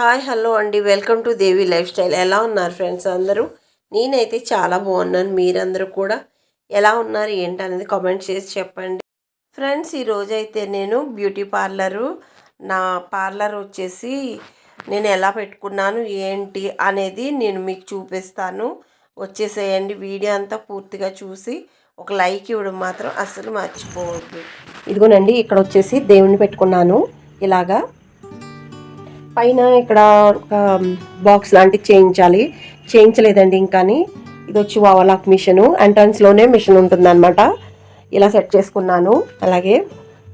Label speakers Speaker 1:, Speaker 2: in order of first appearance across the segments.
Speaker 1: Hi hello అండి. Welcome to Devi lifestyle. ఎలా ఉన్నారు ఫ్రెండ్స్ అందరూ? నేనైతే చాలా బాగున్నాను. మీరందరూ కూడా ఎలా ఉన్నారు ఏంటి అనేది కామెంట్ చేసి చెప్పండి. ఫ్రెండ్స్ ఈరోజు అయితే నేను బ్యూటీ పార్లరు నా పార్లర్ వచ్చేసి నేను ఎలా పెట్టుకున్నాను ఏంటి అనేది నేను మీకు చూపిస్తాను. వచ్చేసేయండి. వీడియో అంతా పూర్తిగా చూసి ఒక లైక్ ఇవ్వడం మాత్రం అస్సలు మర్చిపోవద్దు. ఇదిగోనండి ఇక్కడ వచ్చేసి దేవుణ్ణి పెట్టుకున్నాను. ఇలాగా పైన ఇక్కడ ఒక బాక్స్ లాంటివి చేయించాలి. చేయించలేదండి ఇంకాని. ఇది వచ్చి వావలాక్ మిషన్ ఎంట్రన్స్లోనే మిషన్ ఉంటుందన్నమాట. ఇలా సెట్ చేసుకున్నాను. అలాగే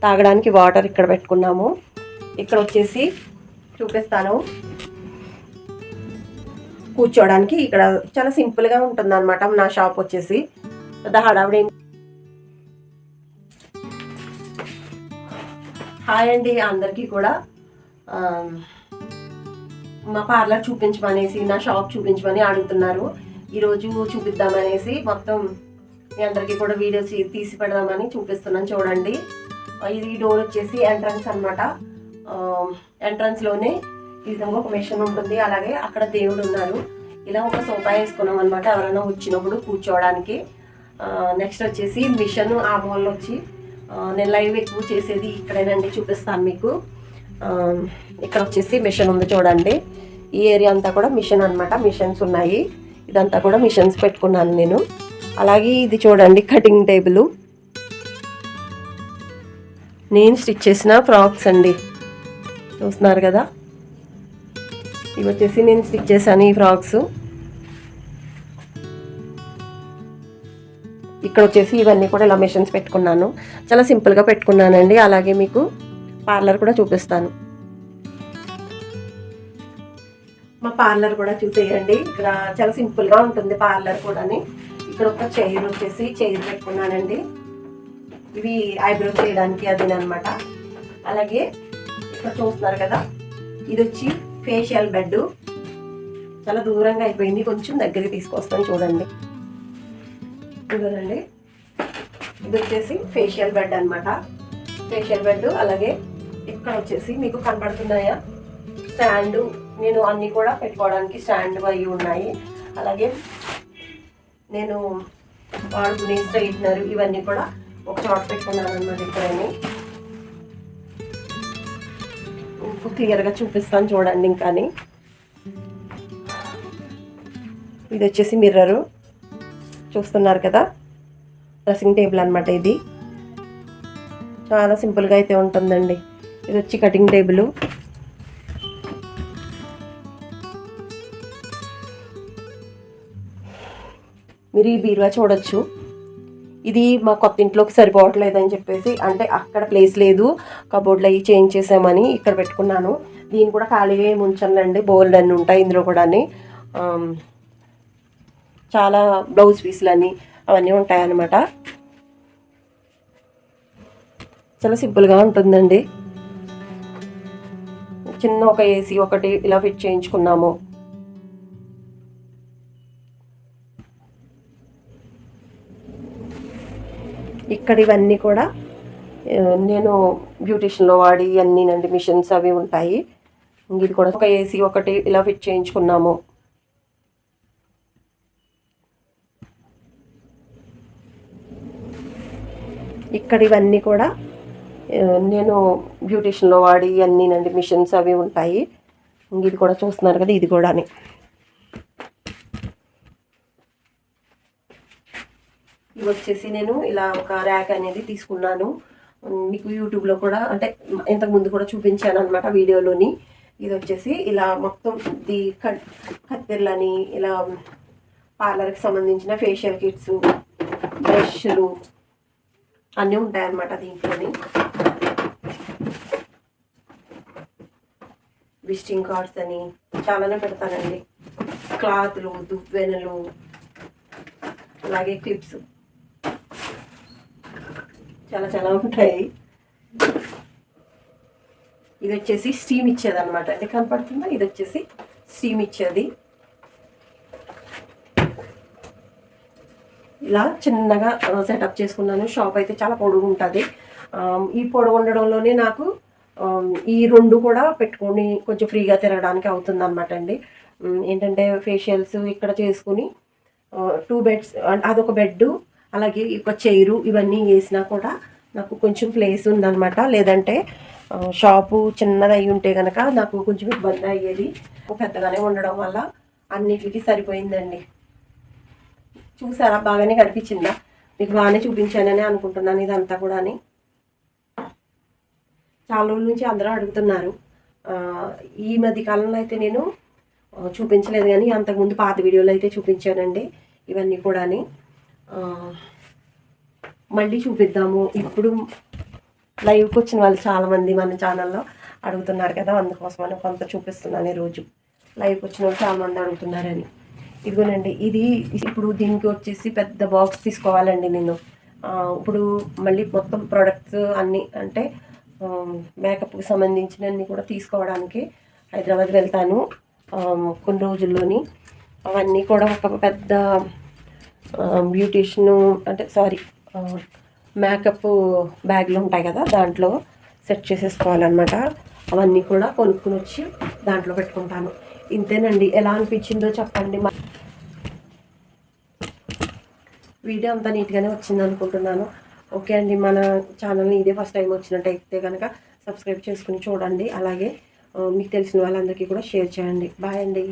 Speaker 1: తాగడానికి వాటర్ ఇక్కడ పెట్టుకున్నాము. ఇక్కడ వచ్చేసి చూపిస్తాను. కూర్చోవడానికి ఇక్కడ చాలా సింపుల్గా ఉంటుందన్నమాట. నా షాప్ వచ్చేసి. పెద్ద హడావిడి హాయ్ అండి అందరికీ కూడా. మా పార్లర్ చూపించమనేసి నా షాప్ చూపించమని అడుగుతున్నారు. ఈరోజు చూపిద్దామనేసి మొత్తం మీ అందరికీ కూడా వీడియో తీసి పెడదామని చూపిస్తున్నాను చూడండి. ఇది డోర్ వచ్చేసి ఎంట్రన్స్ అనమాట ఎంట్రన్స్లోనే ఈ విధంగా ఒక మిషన్ ఉంటుంది. అలాగే అక్కడ దేవుడు ఉన్నారు. ఇలా ఒక సోఫా వేసుకున్నాం అనమాట ఎవరైనా వచ్చినప్పుడు కూర్చోవడానికి. నెక్స్ట్ వచ్చేసి మిషన్ ఆ మూలలో వచ్చి నేను లైవ్ ఎక్కువ చేసేది ఇక్కడేనండి చూపిస్తాను మీకు. ఇక్కడ వచ్చేసి మిషన్ ఉంది చూడండి. ఈ ఏరియా అంతా కూడా మిషన్ అన్నమాట. మిషన్స్ ఉన్నాయి. ఇదంతా కూడా మిషన్స్ పెట్టుకున్నాను నేను. అలాగే ఇది చూడండి కటింగ్ టేబుల్. నేను స్టిచ్ చేసిన ఫ్రాక్స్ అండి. చూస్తున్నారు కదా? ఇవి వచ్చేసి నేను స్టిచ్ చేశాను ఈ ఫ్రాక్స్. ఇక్కడ వచ్చేసి ఇవన్నీ కూడా ఇలా మిషన్స్ పెట్టుకున్నాను. చాలా సింపుల్గా పెట్టుకున్నానండి. అలాగే మీకు పార్లర్ కూడా చూపిస్తాను. మా పార్లర్ కూడా చూసేయండి. ఇక్కడ చాలా సింపుల్గా ఉంటుంది పార్లర్ కూడాని. ఇక్కడ ఒక చైర్ వచ్చేసి చైర్ పెట్టుకున్నానండి. ఇవి ఐబ్రో చేయడానికి అది అనమాట అలాగే ఇక్కడ చూస్తున్నారు కదా ఇది వచ్చి ఫేషియల్ బెడ్. చాలా దూరంగా అయిపోయింది. కొంచెం దగ్గరికి తీసుకొస్తాను చూడండి. చూడండి ఇది వచ్చేసి ఫేషియల్ బెడ్ అనమాట ఫేషియల్ బెడ్ అలాగే ఇక్కడ వచ్చేసి మీకు కనబడుతున్నాయా? స్టాండ్. నేను అన్నీ కూడా పెట్టుకోవడానికి స్టాండ్ అవి ఉన్నాయి. అలాగే నేను వాడుకునే స్ట్రైట్నర్ ఇవన్నీ కూడా ఒక చోట పెట్టుకున్నాను అనమాట ఇక్కడని. క్లియర్గా చూపిస్తాను చూడండి ఇంకాని. ఇది వచ్చేసి మిర్రరు. చూస్తున్నారు కదా? డ్రెస్సింగ్ టేబుల్ అనమాట ఇది. చాలా సింపుల్గా అయితే ఉంటుందండి. ఇది వచ్చి కటింగ్ టేబుల్. మీరు ఈ బీరువా చూడొచ్చు. ఇది మా కొత్త ఇంట్లోకి సరిపోవట్లేదు అని చెప్పేసి అంటే అక్కడ ప్లేస్ లేదు. కబోర్డ్లో అవి చేంజ్ చేసామని ఇక్కడ పెట్టుకున్నాను. దీన్ని కూడా ఖాళీగా ఏమి ఉంచానండి బోల్డ్ అన్నీ ఉంటాయి ఇందులో కూడా చాలా బ్లౌజ్ పీసులు అని అవన్నీ ఉంటాయన్నమాట. చాలా సింపుల్గా ఉంటుందండి. చిన్న ఒక ఏసీ ఒకటి ఇలా ఫిట్ చేయించుకున్నాము. ఇక్కడ ఇవన్నీ కూడా నేను బ్యూటిషియన్లో వాడి అన్నీ నండి మిషన్స్ అవి ఉంటాయి. ఇది కూడా ఒక ఏసీ ఒకటి ఇలా ఫిట్ చేయించుకున్నాము. ఇక్కడ ఇవన్నీ కూడా నేను బ్యూటిషియన్లో వాడి అన్నీ నండి మిషన్స్ అవి ఉంటాయి. ఇది కూడా చూస్తున్నారు కదా ఇది కూడా ఇవి వచ్చేసి నేను ఇలా ఒక ర్యాక్ అనేది తీసుకున్నాను. మీకు యూట్యూబ్లో కూడా అంటే ఇంతకు ముందు కూడా చూపించాను అనమాట వీడియోలోని. ఇది వచ్చేసి ఇలా మొత్తం ఇది కట్ కత్తెర్లని ఇలా పార్లర్కి సంబంధించిన ఫేషియల్ కిట్స్ బ్రష్లు అన్నీ ఉంటాయన్నమాట దీంట్లోని. విజిటింగ్ కార్డ్స్ అని చాలానే పెడతానండి. క్లాత్లు దువ్వెనలు అలాగే క్లిప్స్. చాలా చాలా ఉంటాయి. ఇది వచ్చేసి స్టీమ్ ఇచ్చేది అనమాట అంటే కనపడుతుందా? ఇది వచ్చేసి స్టీమ్ ఇచ్చేది. ఇలా చిన్నగా సెటప్ చేసుకున్నాను. షాప్ అయితే చాలా పొడుగు ఉంటుంది ఈ పొడవు ఉండడంలోనే నాకు ఈ రెండు కూడా పెట్టుకొని కొంచెం ఫ్రీగా తిరగడానికి అవుతుంది అనమాట అండి. ఏంటంటే ఫేషియల్స్ ఇక్కడ చేసుకుని టూ బెడ్స్ అదొక బెడ్ అలాగే ఒక చైరు ఇవన్నీ వేసినా కూడా నాకు కొంచెం ప్లేస్ ఉందన్నమాట. లేదంటే షాపు చిన్నది అయి ఉంటే కనుక నాకు కొంచెం ఇబ్బంది అయ్యేది. పెద్దగానే ఉండడం వల్ల అన్నిటికీ సరిపోయిందండి. చూసారా? బాగానే కనిపించిందా? మీకు బాగానే చూపించానని అనుకుంటున్నాను ఇదంతా కూడా అని చాలా రోజుల నుంచి అందరూ అడుగుతున్నారు. ఈ మధ్య కాలంలో అయితే నేను చూపించలేదు కానీ అంతకుముందు పాత వీడియోలు అయితే చూపించానండి. ఇవన్నీ కూడాని. మళ్ళీ చూపిద్దాము. ఇప్పుడు లైవ్కి వచ్చిన వాళ్ళు చాలామంది మన ఛానల్లో అడుగుతున్నారు కదా అందుకోసమని కొంత చూపిస్తున్నాను ఈరోజు లైవ్కి వచ్చిన వాళ్ళు చాలామంది అడుగుతున్నారని. ఇదిగోనండి ఇది ఇప్పుడు దీనికి వచ్చేసి పెద్ద బాక్స్ తీసుకోవాలండి నేను. ఇప్పుడు మళ్ళీ మొత్తం ప్రొడక్ట్స్ అన్నీ అంటే మేకప్కి సంబంధించినన్ని కూడా తీసుకోవడానికి హైదరాబాద్ వెళ్తాను. కొన్ని రోజుల్లోని అవన్నీ కూడా ఒక పెద్ద బ్యూటీషియన్ అంటే సారీ మేకప్ బ్యాగ్లు ఉంటాయి కదా దాంట్లో సెట్ చేసేసుకోవాలన్నమాట. అవన్నీ కూడా కొనుక్కుని వచ్చి దాంట్లో పెట్టుకుంటాను. ఇంతేనండి. ఎలా అనిపించిందో చెప్పండి. మా వీడియో అంతా నీట్గానే వచ్చింది అనుకుంటున్నాను ఓకే అండి మన ఛానల్ని ఇదే ఫస్ట్ టైం వచ్చినట్టయితే కనుక సబ్స్క్రైబ్ చేసుకుని చూడండి. అలాగే మీకు తెలిసిన వాళ్ళందరికీ కూడా షేర్ చేయండి. బాయ్ అండి.